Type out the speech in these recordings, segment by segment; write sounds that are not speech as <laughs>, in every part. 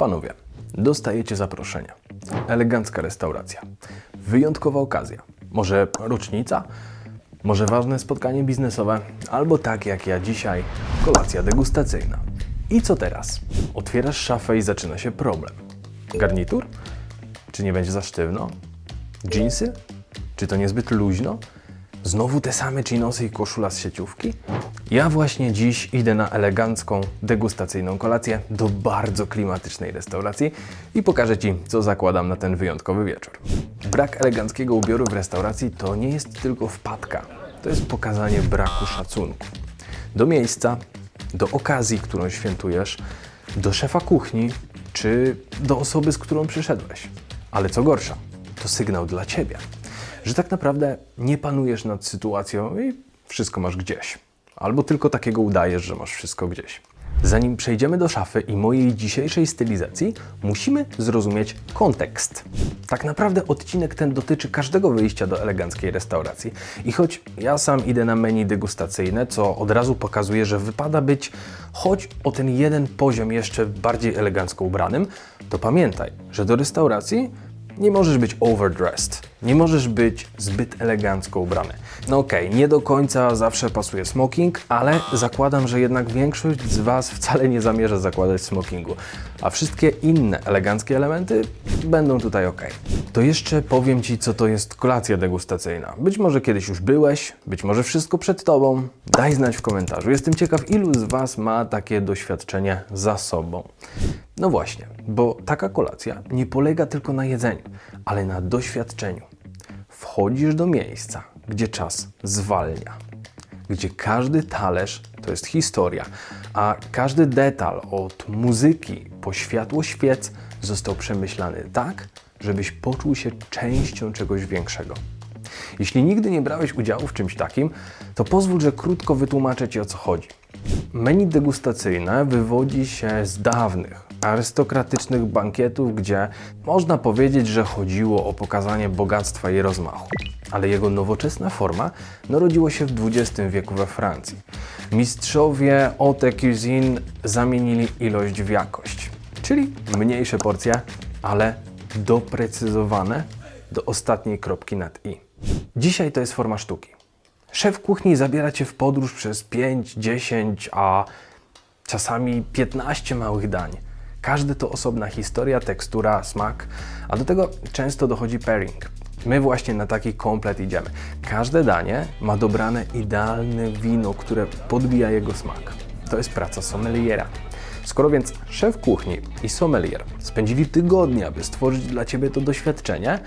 Panowie, dostajecie zaproszenia. Elegancka restauracja. Wyjątkowa okazja. Może rocznica? Może ważne spotkanie biznesowe? Albo tak jak ja dzisiaj, kolacja degustacyjna. I co teraz? Otwierasz szafę i zaczyna się problem. Garnitur? Czy nie będzie za sztywno? Jeansy? Czy to niezbyt luźno? Znowu te same chinosy i koszula z sieciówki? Ja właśnie dziś idę na elegancką, degustacyjną kolację do bardzo klimatycznej restauracji i pokażę Ci, co zakładam na ten wyjątkowy wieczór. Brak eleganckiego ubioru w restauracji to nie jest tylko wpadka, to jest pokazanie braku szacunku. Do miejsca, do okazji, którą świętujesz, do szefa kuchni czy do osoby, z którą przyszedłeś. Ale co gorsza, to sygnał dla Ciebie, że tak naprawdę nie panujesz nad sytuacją i wszystko masz gdzieś. Albo tylko takiego udajesz, że masz wszystko gdzieś. Zanim przejdziemy do szafy i mojej dzisiejszej stylizacji, musimy zrozumieć kontekst. Tak naprawdę odcinek ten dotyczy każdego wyjścia do eleganckiej restauracji. I choć ja sam idę na menu degustacyjne, co od razu pokazuje, że wypada być choć o ten jeden poziom jeszcze bardziej elegancko ubranym, to pamiętaj, że do restauracji nie możesz być overdressed, nie możesz być zbyt elegancko ubrany. No okej, nie do końca zawsze pasuje smoking, ale zakładam, że jednak większość z Was wcale nie zamierza zakładać smokingu, a wszystkie inne eleganckie elementy będą tutaj ok. To jeszcze powiem Ci, co to jest kolacja degustacyjna. Być może kiedyś już byłeś, być może wszystko przed Tobą. Daj znać w komentarzu. Jestem ciekaw, ilu z Was ma takie doświadczenie za sobą. No właśnie, bo taka kolacja nie polega tylko na jedzeniu, ale na doświadczeniu. Wchodzisz do miejsca, gdzie czas zwalnia, gdzie każdy talerz to jest historia, a każdy detal od muzyki po światło świec został przemyślany tak, żebyś poczuł się częścią czegoś większego. Jeśli nigdy nie brałeś udziału w czymś takim, to pozwól, że krótko wytłumaczę Ci o co chodzi. Menu degustacyjne wywodzi się z dawnych, arystokratycznych bankietów, gdzie można powiedzieć, że chodziło o pokazanie bogactwa i rozmachu. Ale jego nowoczesna forma narodziło się w XX wieku we Francji. Mistrzowie haute cuisine zamienili ilość w jakość, czyli mniejsze porcje, ale doprecyzowane do ostatniej kropki nad i. Dzisiaj to jest forma sztuki. Szef kuchni zabiera cię w podróż przez 5, 10, a czasami 15 małych dań. Każdy to osobna historia, tekstura, smak, a do tego często dochodzi pairing. My właśnie na taki komplet idziemy. Każde danie ma dobrane idealne wino, które podbija jego smak. To jest praca sommeliera. Skoro więc szef kuchni i sommelier spędzili tygodnie, aby stworzyć dla Ciebie to doświadczenie,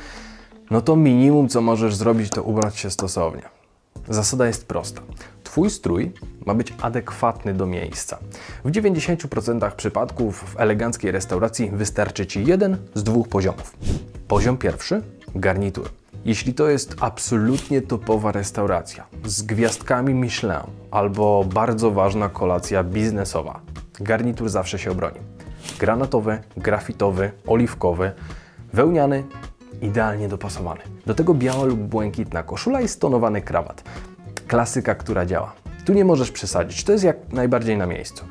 no to minimum co możesz zrobić to ubrać się stosownie. Zasada jest prosta. Twój strój ma być adekwatny do miejsca. W 90% przypadków w eleganckiej restauracji wystarczy Ci jeden z dwóch poziomów. Poziom pierwszy garnitur. Jeśli to jest absolutnie topowa restauracja z gwiazdkami Michelin albo bardzo ważna kolacja biznesowa, garnitur zawsze się obroni. Granatowy, grafitowy, oliwkowy, wełniany, idealnie dopasowany. Do tego biała lub błękitna koszula i stonowany krawat. Klasyka, która działa. Tu nie możesz przesadzić, to jest jak najbardziej na miejscu.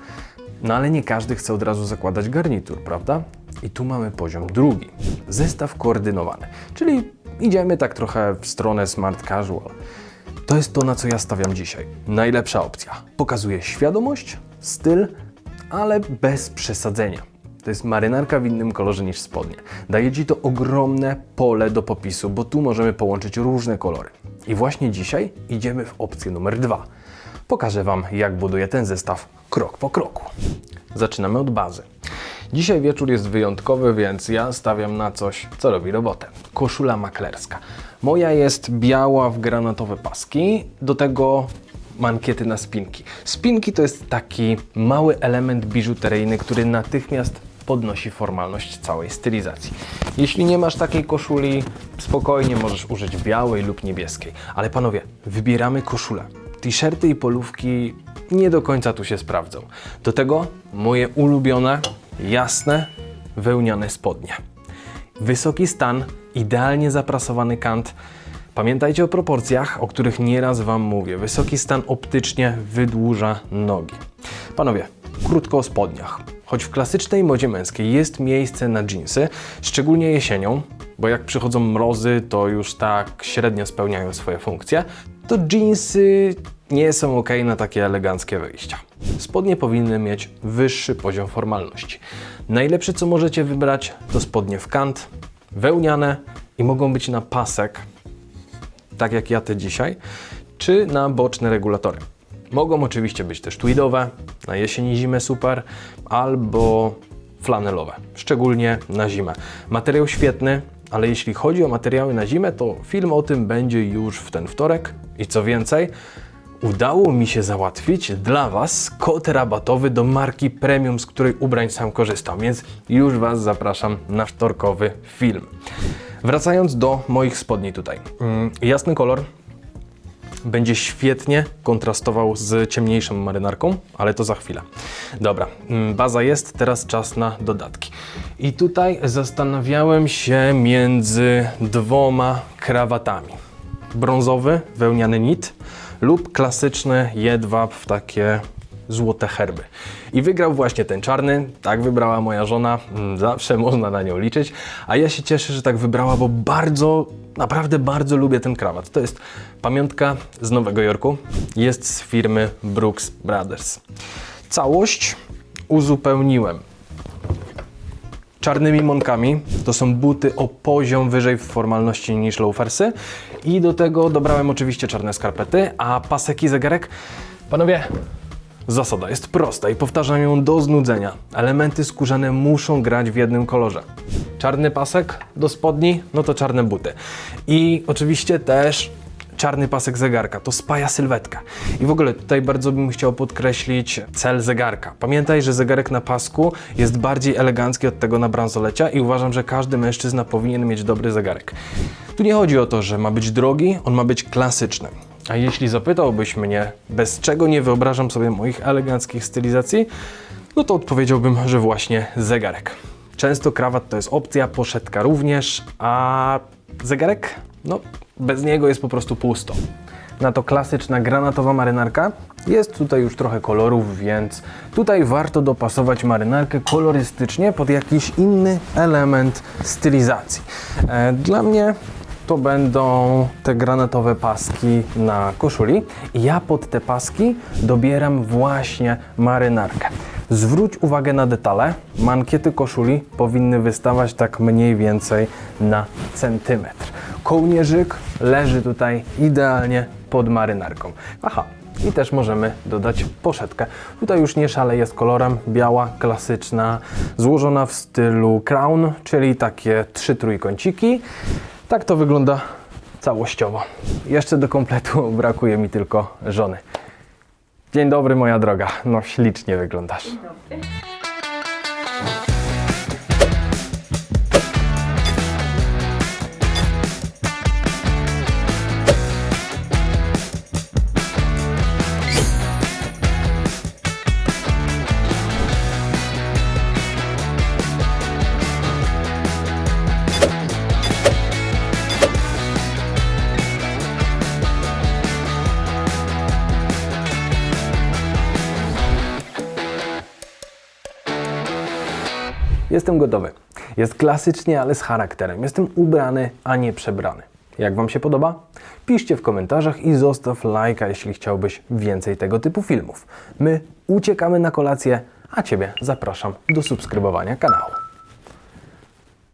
No ale nie każdy chce od razu zakładać garnitur, prawda? I tu mamy poziom drugi. Zestaw koordynowany, czyli idziemy tak trochę w stronę smart casual. To jest to, na co ja stawiam dzisiaj. Najlepsza opcja. Pokazuje świadomość, styl, ale bez przesadzenia. To jest marynarka w innym kolorze niż spodnie. Daje Ci to ogromne pole do popisu, bo tu możemy połączyć różne kolory. I właśnie dzisiaj idziemy w opcję numer dwa. Pokażę Wam, jak buduję ten zestaw krok po kroku. Zaczynamy od bazy. Dzisiaj wieczór jest wyjątkowy, więc ja stawiam na coś, co robi robotę. Koszula maklerska. Moja jest biała w granatowe paski, do tego mankiety na spinki. Spinki to jest taki mały element biżuteryjny, który natychmiast podnosi formalność całej stylizacji. Jeśli nie masz takiej koszuli, spokojnie możesz użyć białej lub niebieskiej. Ale panowie, wybieramy koszulę. T-shirty i polówki nie do końca tu się sprawdzą. Do tego moje ulubione, jasne, wełniane spodnie. Wysoki stan, idealnie zaprasowany kant. Pamiętajcie o proporcjach, o których nieraz Wam mówię. Wysoki stan optycznie wydłuża nogi. Panowie, krótko o spodniach. Choć w klasycznej modzie męskiej jest miejsce na jeansy, szczególnie jesienią, bo jak przychodzą mrozy, to już tak średnio spełniają swoje funkcje, to jeansy nie są ok na takie eleganckie wyjścia. Spodnie powinny mieć wyższy poziom formalności. Najlepsze co możecie wybrać to spodnie w kant, wełniane i mogą być na pasek, tak jak ja te dzisiaj, czy na boczne regulatory. Mogą oczywiście być też tweedowe, na jesień i zimę super, albo flanelowe, szczególnie na zimę. Materiał świetny, ale jeśli chodzi o materiały na zimę, to film o tym będzie już w ten wtorek. I co więcej, udało mi się załatwić dla Was kod rabatowy do marki premium, z której ubrań sam korzystam, więc już Was zapraszam na wtorkowy film. Wracając do moich spodni tutaj. Mm, jasny kolor, będzie świetnie kontrastował z ciemniejszą marynarką, ale to za chwilę. Dobra, mm, baza jest, teraz czas na dodatki. I tutaj zastanawiałem się między dwoma krawatami. Brązowy, wełniany nit lub klasyczny jedwab w takie złote herby. I wygrał właśnie ten czarny, tak wybrała moja żona, mm, zawsze można na nią liczyć, a ja się cieszę, że tak wybrała, bo bardzo, naprawdę bardzo lubię ten krawat. To jest pamiątka z Nowego Jorku, jest z firmy Brooks Brothers. Całość uzupełniłem czarnymi monkami. To są buty o poziom wyżej w formalności niż loafersy. I do tego dobrałem oczywiście czarne skarpety, a pasek i zegarek. Panowie, zasada jest prosta i powtarzam ją do znudzenia. Elementy skórzane muszą grać w jednym kolorze. Czarny pasek do spodni, no to czarne buty. I oczywiście też czarny pasek zegarka, to spaja sylwetkę. I w ogóle tutaj bardzo bym chciał podkreślić cel zegarka. Pamiętaj, że zegarek na pasku jest bardziej elegancki od tego na bransolecia i uważam, że każdy mężczyzna powinien mieć dobry zegarek. Tu nie chodzi o to, że ma być drogi, on ma być klasyczny. A jeśli zapytałbyś mnie, bez czego nie wyobrażam sobie moich eleganckich stylizacji, no to odpowiedziałbym, że właśnie zegarek. Często krawat to jest opcja, poszetka również, a zegarek? No, bez niego jest po prostu pusto. Na to klasyczna granatowa marynarka. Jest tutaj już trochę kolorów, więc tutaj warto dopasować marynarkę kolorystycznie pod jakiś inny element stylizacji. E, Dla mnie to będą te granatowe paski na koszuli. Ja pod te paski dobieram właśnie marynarkę. Zwróć uwagę na detale. Mankiety koszuli powinny wystawać tak mniej więcej na centymetr. Kołnierzyk leży tutaj idealnie pod marynarką. Aha, i też możemy dodać poszetkę. Tutaj już nie szaleje z kolorem, biała, klasyczna, złożona w stylu crown, czyli takie trzy trójkąciki. Tak to wygląda całościowo. Jeszcze do kompletu <laughs> brakuje mi tylko żony. Dzień dobry, moja droga. No, ślicznie wyglądasz. Jestem gotowy. Jest klasycznie, ale z charakterem. Jestem ubrany, a nie przebrany. Jak Wam się podoba? Piszcie w komentarzach i zostaw lajka, jeśli chciałbyś więcej tego typu filmów. My uciekamy na kolację, a Ciebie zapraszam do subskrybowania kanału.